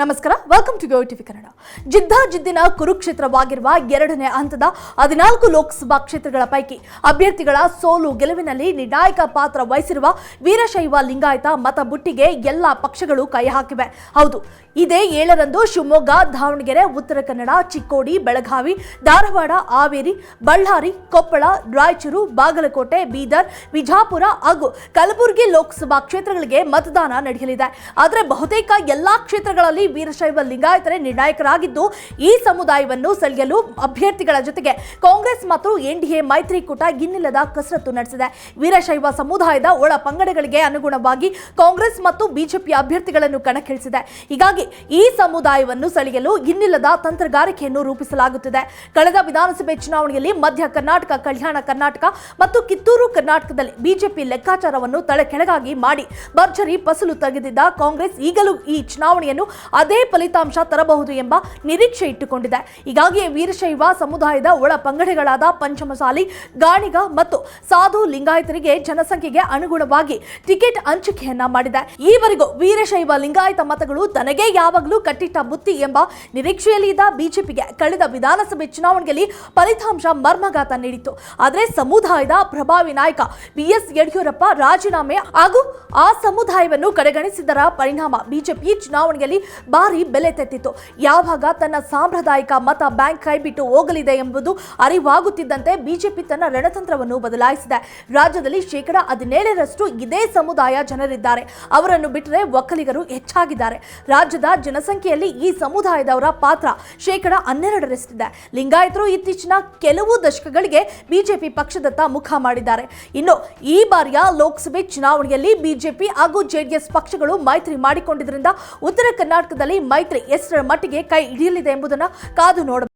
ನಮಸ್ಕಾರ welcome to TV Kannada. ಜಿದ್ದಾಜಿದ್ದಿನ ಕುರುಕ್ಷೇತ್ರವಾಗಿರುವ ಎರಡನೇ ಹಂತದ ಹದಿನಾಲ್ಕು ಲೋಕಸಭಾ ಕ್ಷೇತ್ರಗಳ ಪೈಕಿ ಅಭ್ಯರ್ಥಿಗಳ ಸೋಲು ಗೆಲುವಿನಲ್ಲಿ ನಿರ್ಣಾಯಕ ಪಾತ್ರ ವಹಿಸಿರುವ ವೀರಶೈವ ಲಿಂಗಾಯತ ಮತ ಬುಟ್ಟಿಗೆ ಎಲ್ಲ ಪಕ್ಷಗಳು ಕೈ ಹಾಕಿವೆ. ಹೌದು, ಇದೇ ಏಳರಂದು ಶಿವಮೊಗ್ಗ, ದಾವಣಗೆರೆ, ಉತ್ತರ ಕನ್ನಡ, ಚಿಕ್ಕೋಡಿ, ಬೆಳಗಾವಿ, ಧಾರವಾಡ, ಹಾವೇರಿ, ಬಳ್ಳಾರಿ, ಕೊಪ್ಪಳ, ರಾಯಚೂರು, ಬಾಗಲಕೋಟೆ, ಬೀದರ್, ವಿಜಾಪುರ ಹಾಗೂ ಕಲಬುರಗಿ ಲೋಕಸಭಾ ಕ್ಷೇತ್ರಗಳಿಗೆ ಮತದಾನ ನಡೆಯಲಿದೆ. ಆದರೆ ಬಹುತೇಕ ಎಲ್ಲಾ ಕ್ಷೇತ್ರಗಳಲ್ಲಿ ವೀರಶೈವ ಲಿಂಗಾಯತರೇ ನಿರ್ಣಾಯಕರಾಗಿದ್ದು ಈ ಸಮುದಾಯವನ್ನು ಸೆಳೆಯಲು ಅಭ್ಯರ್ಥಿಗಳ ಜೊತೆಗೆ ಕಾಂಗ್ರೆಸ್ ಮತ್ತು ಎನ್ಡಿಎ ಮೈತ್ರಿಕೂಟ ಇನ್ನಿಲ್ಲದ ಕಸರತ್ತು ನಡೆಸಿದೆ. ವೀರಶೈವ ಸಮುದಾಯದ ಒಳ ಪಂಗಡಗಳಿಗೆ ಅನುಗುಣವಾಗಿ ಕಾಂಗ್ರೆಸ್ ಮತ್ತು ಬಿಜೆಪಿ ಅಭ್ಯರ್ಥಿಗಳನ್ನು ಕಣಕ್ಕಿಳಿಸಿದೆ. ಹೀಗಾಗಿ ಈ ಸಮುದಾಯವನ್ನು ಸೆಳೆಯಲು ಇನ್ನಿಲ್ಲದ ತಂತ್ರಗಾರಿಕೆಯನ್ನು ರೂಪಿಸಲಾಗುತ್ತಿದೆ. ಕಳೆದ ವಿಧಾನಸಭೆ ಚುನಾವಣೆಯಲ್ಲಿ ಮಧ್ಯ ಕರ್ನಾಟಕ, ಕಲ್ಯಾಣ ಕರ್ನಾಟಕ ಮತ್ತು ಕಿತ್ತೂರು ಕರ್ನಾಟಕದಲ್ಲಿ ಬಿಜೆಪಿ ಲೆಕ್ಕಾಚಾರವನ್ನು ತಲೆಕೆಳಗಾಗಿ ಮಾಡಿ ಭರ್ಜರಿ ಫಸಲು ತೆಗೆದಿದ್ದ ಕಾಂಗ್ರೆಸ್ ಈಗಲೂ ಈ ಚುನಾವಣೆಯನ್ನು ಅದೇ ಫಲಿತಾಂಶ ತರಬಹುದು ಎಂಬ ನಿರೀಕ್ಷೆ ಇಟ್ಟುಕೊಂಡಿದೆ. ಹೀಗಾಗಿಯೇ ವೀರಶೈವ ಸಮುದಾಯದ ಒಳ ಪಂಗಡಗಳಾದ ಪಂಚಮಸಾಲಿ, ಗಾಣಿಗ ಮತ್ತು ಸಾಧು ಲಿಂಗಾಯತರಿಗೆ ಜನಸಂಖ್ಯೆಗೆ ಅನುಗುಣವಾಗಿ ಟಿಕೆಟ್ ಹಂಚಿಕೆಯನ್ನ ಮಾಡಿದೆ. ಈವರೆಗೂ ವೀರಶೈವ ಲಿಂಗಾಯತ ಮತಗಳು ತನಗೆ ಯಾವಾಗಲೂ ಕಟ್ಟಿಟ್ಟ ಬುತ್ತಿ ಎಂಬ ನಿರೀಕ್ಷೆಯಲ್ಲಿ ಇದ್ದ ಬಿಜೆಪಿಗೆ ಕಳೆದ ವಿಧಾನಸಭೆ ಚುನಾವಣೆಯಲ್ಲಿ ಫಲಿತಾಂಶ ಮರ್ಮಘಾತ ನೀಡಿತ್ತು. ಆದರೆ ಸಮುದಾಯದ ಪ್ರಭಾವಿ ನಾಯಕ ಬಿಎಸ್ ಯಡಿಯೂರಪ್ಪ ರಾಜೀನಾಮೆ ಹಾಗೂ ಆ ಸಮುದಾಯವನ್ನು ಕಡೆಗಣಿಸಿದರ ಪರಿಣಾಮ ಬಿಜೆಪಿ ಚುನಾವಣೆಯಲ್ಲಿ ಭಾರಿ ಬೆಲೆ ತೆತ್ತಿತ್ತು ಯಾವಾಗ ತನ್ನ ಸಾಂಪ್ರದಾಯಿಕ ಮತ ಬ್ಯಾಂಕ್ ಕೈಬಿಟ್ಟು ಹೋಗಲಿದೆ ಎಂಬುದು ಅರಿವಾಗುತ್ತಿದ್ದಂತೆ ಬಿಜೆಪಿ ತನ್ನ ರಣತಂತ್ರವನ್ನು ಬದಲಾಯಿಸಿದೆ. ರಾಜ್ಯದಲ್ಲಿ ಶೇಕಡ ಹದಿನೇಳರಷ್ಟು ಇದೇ ಸಮುದಾಯ ಜನರಿದ್ದಾರೆ. ಅವರನ್ನು ಬಿಟ್ಟರೆ ಒಕ್ಕಲಿಗರು ಹೆಚ್ಚಾಗಿದ್ದಾರೆ. ರಾಜ್ಯದ ಜನಸಂಖ್ಯೆಯಲ್ಲಿ ಈ ಸಮುದಾಯದವರ ಪಾತ್ರ ಶೇಕಡ ಹನ್ನೆರಡರಷ್ಟಿದೆ. ಲಿಂಗಾಯತರು ಇತ್ತೀಚಿನ ಕೆಲವು ದಶಕಗಳಿಗೆ ಬಿಜೆಪಿ ಪಕ್ಷದತ್ತ ಮುಖ ಮಾಡಿದ್ದಾರೆ. ಇನ್ನು ಈ ಬಾರಿಯ ಲೋಕಸಭೆ ಚುನಾವಣೆಯಲ್ಲಿ ಬಿಜೆಪಿ ಹಾಗೂ ಜೆಡಿಎಸ್ ಪಕ್ಷಗಳು ಮೈತ್ರಿ ಮಾಡಿಕೊಂಡಿದ್ದರಿಂದ ಉತ್ತರ ಕರ್ನಾಟಕದಲ್ಲಿ ಮೈತ್ರಿ ಎಷ್ಟರ ಮಟ್ಟಿಗೆ ಕೈ ಹಿಡಿಯಲಿದೆ ಎಂಬುದನ್ನು ಕಾದು ನೋಡಬೇಕು